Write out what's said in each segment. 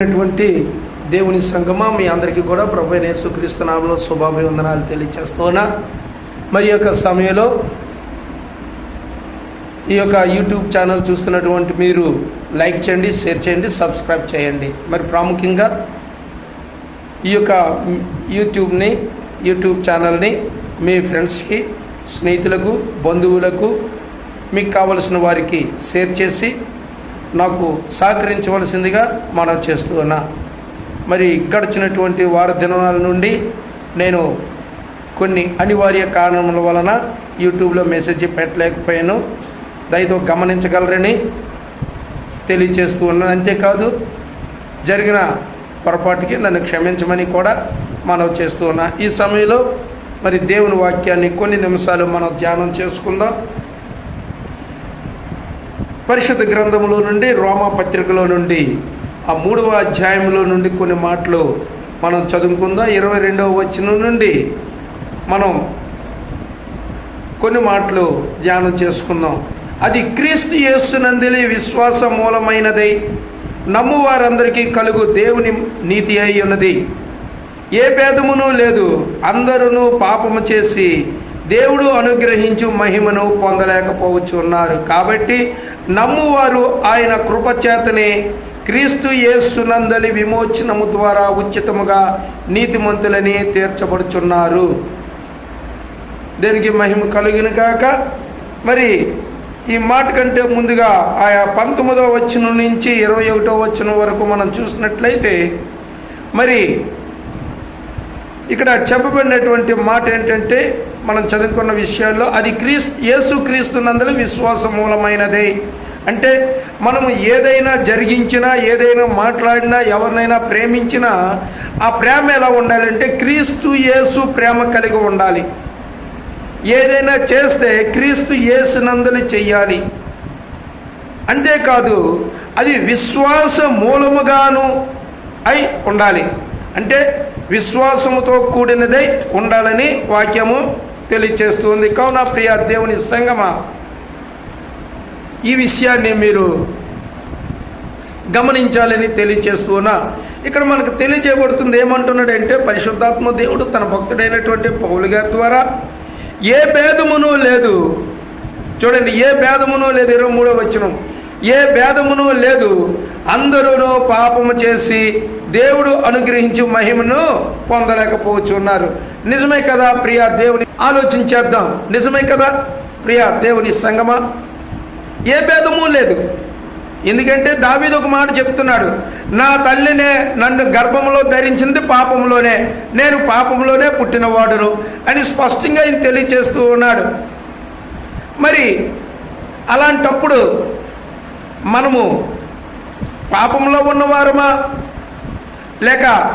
అయినటువంటి దేవుని సంగమా మీ అందరికీ కూడా ప్రభు యేసుక్రీస్తు నామంలో శుభాభివందనాలు తెలియచేస్తున్నా మరి యొక్క సమయంలో ఈ యొక్క యూట్యూబ్ ఛానల్ చూస్తున్నటువంటి మీరు లైక్ చేయండి షేర్ చేయండి సబ్స్క్రైబ్ చేయండి. మరి ప్రాముఖ్యంగా ఈ యొక్క యూట్యూబ్ని యూట్యూబ్ ఛానల్ని మీ ఫ్రెండ్స్కి స్నేహితులకు బంధువులకు మీకు కావలసిన వారికి షేర్ చేసి నాకు సహకరించవలసిందిగా మనం చేస్తూ ఉన్నా మరి గడిచినటువంటి వార దినాల నుండి నేను కొన్ని అనివార్య కారణముల వలన యూట్యూబ్లో మెసేజ్ పెట్టలేకపోయాను. దయతో గమనించగలరని తెలియచేస్తూ ఉన్నాను. అంతేకాదు జరిగిన పొరపాటుకి నన్ను క్షమించమని కూడా మనం చేస్తూ ఉన్నా. ఈ సమయంలో మరి దేవుని వాక్యాన్ని కొన్ని నిమిషాలు మనం ధ్యానం చేసుకుందాం. పరిషత్ గ్రంథంలో నుండి రోమా పత్రికలో నుండి ఆ మూడవ అధ్యాయంలో నుండి కొన్ని మాటలు మనం చదువుకుందాం. ఇరవై రెండవ వచనం నుండి మనం కొన్ని మాటలు ధ్యానం చేసుకుందాం. అది క్రీస్తు యేసునందిలి విశ్వాస మూలమైనదై. నమ్మువారందరికీ కలుగు దేవుని నీతి అయి ఉన్నది. ఏ భేదమును లేదు. అందరూ పాపము చేసి దేవుడు అనుగ్రహించు మహిమను పొందలేకపోవచ్చున్నారు. కాబట్టి నమ్మువారు ఆయన కృపచేతనే క్రీస్తు యేసునందలి విమోచనము ద్వారా ఉచితముగా నీతిమంతులని తీర్చబడుచున్నారు. దీనికి మహిమ కలిగిన కాక మరి ఈ మాట కంటే ముందుగా ఆయా పంతొమ్మిదవ వచ్చిన నుంచి ఇరవై ఒకటో వచ్చిన వరకు మనం చూసినట్లయితే మరి ఇక్కడ చెప్పబడినటువంటి మాట ఏంటంటే మనం చదువుకున్న విషయాల్లో అది క్రీస్తు యేసు క్రీస్తునందులో విశ్వాస మూలమైనదే. అంటే మనము ఏదైనా జరిగించినా ఏదైనా మాట్లాడినా ఎవరినైనా ప్రేమించినా ఆ ప్రేమ ఎలా ఉండాలంటే క్రీస్తు యేసు ప్రేమ కలిగి ఉండాలి. ఏదైనా చేస్తే క్రీస్తు యేసునందులు చెయ్యాలి. అంతేకాదు అది విశ్వాస మూలముగాను అయి ఉండాలి. అంటే విశ్వాసముతో కూడినదై ఉండాలని వాక్యము తెలియచేస్తుంది. కావున ప్రియ దేవుని సంగమా ఈ విషయాన్ని మీరు గమనించాలని తెలియచేస్తున్నా. ఇక్కడ మనకు తెలియజేయబడుతుంది ఏమంటున్నాడంటే పరిశుద్ధాత్మ దేవుడు తన భక్తుడైనటువంటి పౌలు గారి ద్వారా ఏ భేదమును లేదు. చూడండి ఏ భేదమును లేదు. ఇరవై మూడో వచ్చినాం ఏ భేదమును లేదు. అందరూ పాపము చేసి దేవుడు అనుగ్రహించి మహిమను పొందలేకపోవచ్చున్నారు. నిజమే కదా ప్రియా దేవుని ఆలోచించేద్దాం నిజమే కదా ప్రియా దేవుని సంగమా? ఏ భేదము లేదు. ఎందుకంటే దావీదు ఒక మాట చెప్తున్నాడు. నా తల్లినే నన్ను గర్భంలో ధరించింది పాపంలోనే నేను పాపంలోనే పుట్టినవాడును అని స్పష్టంగా ఆయన తెలియచేస్తూ ఉన్నాడు. మరి అలాంటప్పుడు మనము పాపంలో ఉన్నవారమా? లేక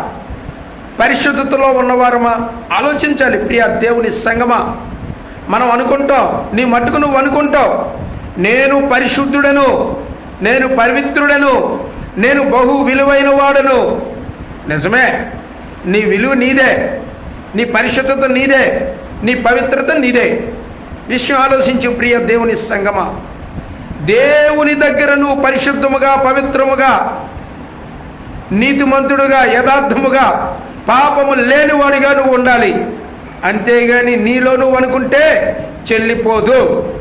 పరిశుద్ధతలో ఉన్నవారమా? ఆలోచించాలి ప్రియ దేవుని సంగమా. మనం అనుకుంటాం నీ మట్టుకు నువ్వు అనుకుంటావు. నేను పరిశుద్ధుడను నేను పవిత్రుడను నేను బహు విలువైన వాడను. నిజమే నీ విలువ నీదే నీ పరిశుద్ధత నీదే నీ పవిత్రత నీదే. విషయం ఆలోచించు ప్రియ దేవుని సంగమా. దేవుని దగ్గర నువ్వు పరిశుద్ధముగా పవిత్రముగా నీతిమంతుడుగా యథార్థముగా పాపము లేనివాడిగా నువ్వు ఉండాలి. అంతేగాని నీలో నువ్వు అనుకుంటే చెల్లిపోదు.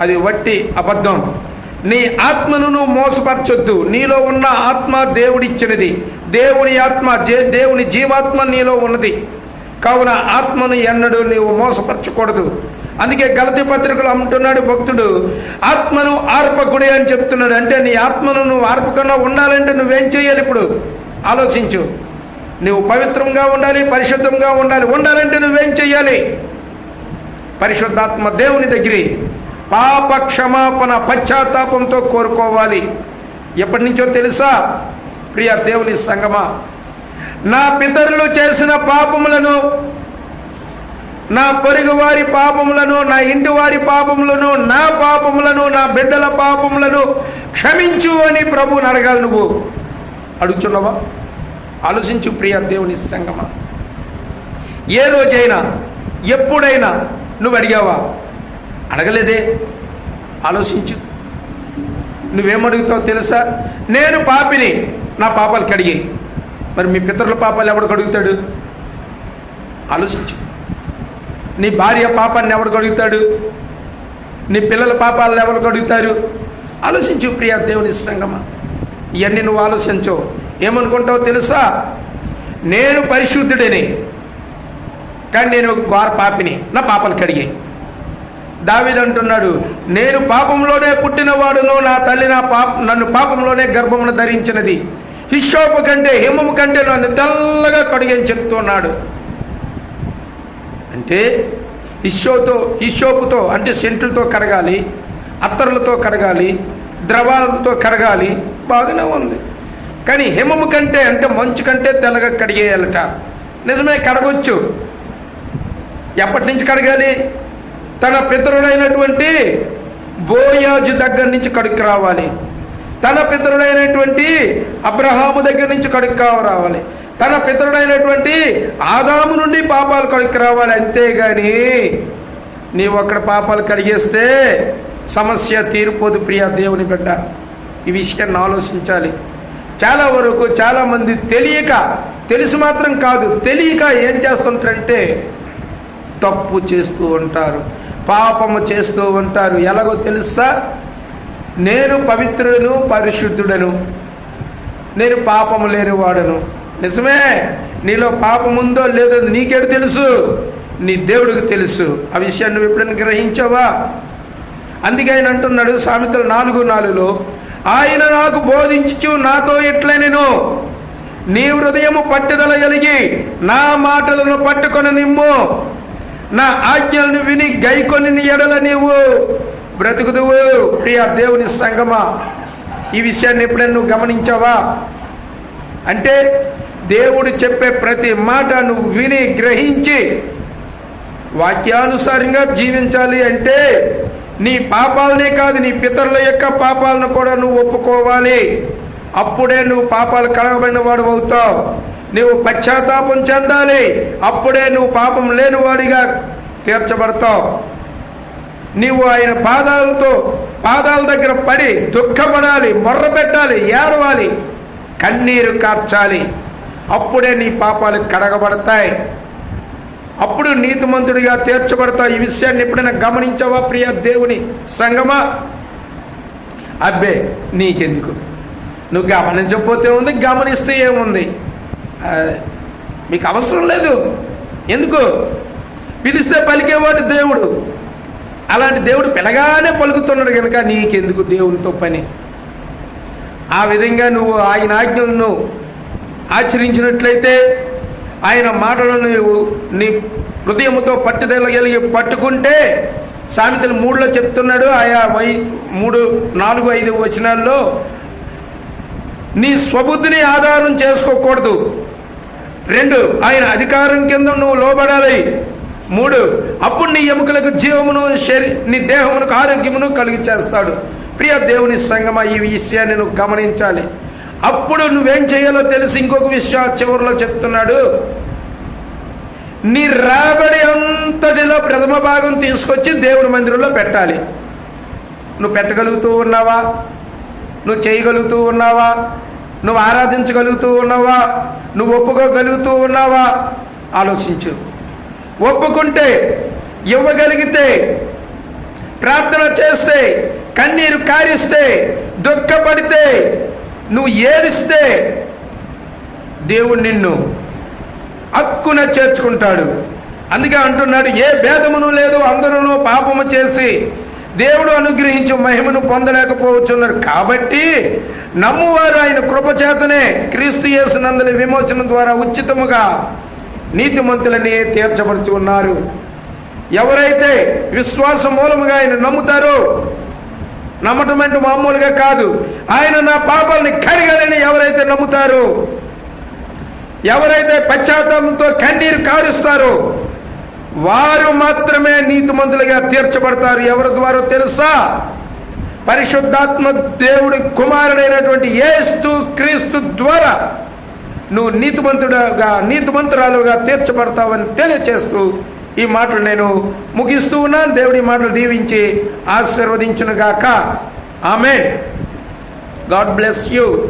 అది వట్టి అబద్ధం. నీ ఆత్మను నువ్వు మోసపరచొద్దు. నీలో ఉన్న ఆత్మ దేవుడిచ్చినది. దేవుని ఆత్మ దేవుని జీవాత్మ నీలో ఉన్నది. కావున ఆత్మను ఎన్నడూ నీవు మోసపరచకూడదు. అందుకే గలతి పత్రికలు అమ్ముతున్నాడు భక్తుడు ఆత్మను ఆర్పకుడి అని చెప్తున్నాడు. అంటే నీ ఆత్మను నువ్వు ఆర్పకుండా ఉండాలంటే నువ్వేం చేయాలి ఇప్పుడు? ఆలోచించు. నువ్వు పవిత్రంగా ఉండాలి పరిశుద్ధంగా ఉండాలి. ఉండాలంటే నువ్వేం చేయాలి? పరిశుద్ధాత్మ దేవుని దగ్గరి పాప క్షమాపణ పశ్చాత్తాపంతో కోరుకోవాలి. ఎప్పటి నుంచో తెలుసా? ప్రియ దేవుని సంగమా నా పితరులు చేసిన పాపములను నా పొరుగు వారి పాపములను నా ఇంటి వారి పాపములను నా పాపములను నా బిడ్డల పాపములను క్షమించు అని ప్రభువుని అడగాలి నువ్వు. అడుగుచున్నావా? ఆలోచించు ప్రియ దేవుని సంగమా. ఏ రోజైనా ఎప్పుడైనా నువ్వు అడిగావా? అడగలేదే. ఆలోచించు. నువ్వేమడుగుతావు తెలుసా? నేను పాపిని నా పాపాలు కడిగాయి మరి మీ పితరుల పాపాలు ఎవడు కడుగుతాడు? ఆలోచించు. నీ భార్య పాపాన్ని ఎవడు కడుగుతాడు? నీ పిల్లల పాపాలను ఎవరు కడుగుతారు? ఆలోచించు ప్రియ దేవుని సంగమ. ఇవన్నీ నువ్వు ఆలోచించవు ఏమనుకుంటావో తెలుసా? నేను పరిశుద్ధుడిని కానీ నేను ఘోర పాపిని. నా పాపలు కడిగాయి. దావిదంటున్నాడు నేను పాపంలోనే పుట్టినవాడును నా తల్లి నా పాప నన్ను పాపంలోనే గర్భమును ధరించినది. హిషోపు కంటే హిమము కంటే నన్ను తెల్లగా కడిగని చెప్తున్నాడు. అంటే హిషోతో హిషోపుతో అంటే సెంటులతో కడగాలి అత్తరులతో కడగాలి ద్రవాలతో కడగాలి బాగానే ఉంది. కానీ హిమము కంటే అంటే మంచు కంటే తెల్లగా కడిగేయాలట. నిజమే కడగొచ్చు. ఎప్పటి నుంచి కడగాలి? తన పితరుడైనటువంటి బోయాజు దగ్గర నుంచి కడుక్కు రావాలి. తన పితరుడైనటువంటి అబ్రహాము దగ్గర నుంచి కడుక్కు రావాలి. తన పితరుడైనటువంటి ఆదాము నుండి పాపాలు కడుక్కు రావాలి. అంతేగాని నీవు అక్కడ పాపాలు కడిగేస్తే సమస్య తీరిపోదు ప్రియ దేవుని బిడ్డ. ఈ విషయాన్ని ఆలోచించాలి. చాలా వరకు చాలామంది తెలియక తెలిసి మాత్రం కాదు తెలియక ఏం చేస్తుంటారంటే తప్పు చేస్తూ ఉంటారు పాపము చేస్తూ ఉంటారు. ఎలాగో తెలుసా? నేను పవిత్రుడను పరిశుద్ధుడను. నేను పాపము లేని వాడను నిజమే నీలో పాపం ఉందో లేదో నీకేడు తెలుసు. నీ దేవుడికి తెలుసు. ఆ విషయాన్ని నువ్వు ఎప్పుడైనా గ్రహించావా? అందుకే ఆయన అంటున్నాడు సామెతలు నాలుగు నాలుగులో ఆయన నాకు బోధించు నాతో ఇట్లే నేను నీ హృదయము పట్టుదల కలిగి నా మాటలను పట్టుకొని నిమ్ము. నా ఆజ్ఞలను విని గైకొని ఎడల నీవు. బ్రతుకుదువు. ప్రియ దేవుని సంగమా. ఈ విషయాన్ని ఎప్పుడైనా నువ్వు గమనించావా? అంటే దేవుడు చెప్పే ప్రతి మాట నువ్వు విని గ్రహించి వాక్యానుసారంగా జీవించాలి అంటే నీ పాపాలనే కాదు నీ పితరుల యొక్క పాపాలను కూడా నువ్వు ఒప్పుకోవాలి. అప్పుడే నువ్వు పాపాలు కడగబడిన వాడు అవుతావు. నువ్వు పశ్చాత్తాపం చెందాలి. అప్పుడే నువ్వు పాపం లేనివాడిగా తీర్చబడతావు. నీవు ఆయన పాదాలతో పాదాల దగ్గర పడి దుఃఖపడాలి మొర్ర పెట్టాలి ఏడవాలి కన్నీరు కార్చాలి. అప్పుడే నీ పాపాలు కడగబడతాయి. అప్పుడు నీతిమంతుడిగా తీర్చబడతావు. ఈ విషయాన్ని ఎప్పుడైనా గమనించావా ప్రియ దేవుని సంగమా? అబ్బే నీకెందుకు? నువ్వు గమనించకపోతే ఉంది గమనిస్తే ఏముంది? మీకు అవసరం లేదు. ఎందుకు? పిలిస్తే పలికేవాడు దేవుడు. అలాంటి దేవుడు పిలగానే పలుకుతున్నాడు కనుక నీకెందుకు దేవునితో పని? ఆ విధంగా నువ్వు ఆయన ఆజ్ఞలను ఆచరించినట్లయితే ఆయన మాటలను నువ్వు నీ హృదయముతో పట్టుదల కలిగి పట్టుకుంటే సామెతలు మూడులో చెప్తున్నాడు ఆయా వై మూడు నాలుగు ఐదు వచనాల్లో నీ స్వబుద్ధిని ఆధారం చేసుకోకూడదు. రెండు ఆయన అధికారం కింద నువ్వు లోబడాలి. మూడు అప్పుడు నీ ఎముకలకు జీవమును శరీ నీ దేహమునకు ఆరోగ్యమును కలిగి చేస్తాడు ప్రియ దేవుని సంగమ ఈ విషయాన్ని నువ్వు గమనించాలి. అప్పుడు నువ్వేం చేయాలో తెలిసి ఇంకొక విషయం చివరిలో చెప్తున్నాడు. నీ రాబడి అంతటిలో ప్రథమ భాగం తీసుకొచ్చి దేవుని మందిరంలో పెట్టాలి. నువ్వు పెట్టగలుగుతూ ఉన్నావా? నువ్వు చేయగలుగుతూ ఉన్నావా? నువ్వు ఆరాధించగలుగుతూ ఉన్నావా? నువ్వు ఒప్పుకోగలుగుతూ ఉన్నావా? ఆలోచించు. ఒప్పుకుంటే ఇవ్వగలిగితే ప్రార్థన చేస్తే కన్నీరు కారిస్తే దుఃఖపడితే నువ్వు ఏడిస్తే దేవుడు నిన్ను హక్కున చేర్చుకుంటాడు. అందుకే అంటున్నాడు ఏ భేదమును లేదు అందరూ పాపము చేసి దేవుడు అనుగ్రహించు మహిమను పొందలేకపోవచ్చున్నారు. కాబట్టి నమ్మువారు ఆయన కృపచేతనే క్రీస్తు యేసునందుని విమోచన ద్వారా ఉచితముగా నీతిమంతులని తీర్చబడుతూ ఉన్నారు. ఎవరైతే విశ్వాస మూలముగా ఆయన నమ్ముతారో నమ్మటం అంటే మామూలుగా కాదు. ఆయన నా పాపాలని కడిగాడని ఎవరైతే నమ్ముతారో ఎవరైతే పశ్చాత్తాపంతో కన్నీరు కారుస్తారో వారు మాత్రమే నీతిమంతులుగా తీర్చబడతారు. ఎవరి ద్వారా తెలుసా? పరిశుద్ధాత్మ దేవుడి కుమారుడైనటువంటి ఏస్తు క్రీస్తు ద్వారా. నువ్వు నీతిమంతుడుగా నీతిమంతురాలుగా తీర్చబడతావని తెలియచేస్తూ ఈ మాటలు నేను ముగిస్తూ ఉన్నాను. దేవుడి మాటలు దీవించి ఆశీర్వదించునుగాక. ఆమె గాడ్ బ్లెస్ యూ.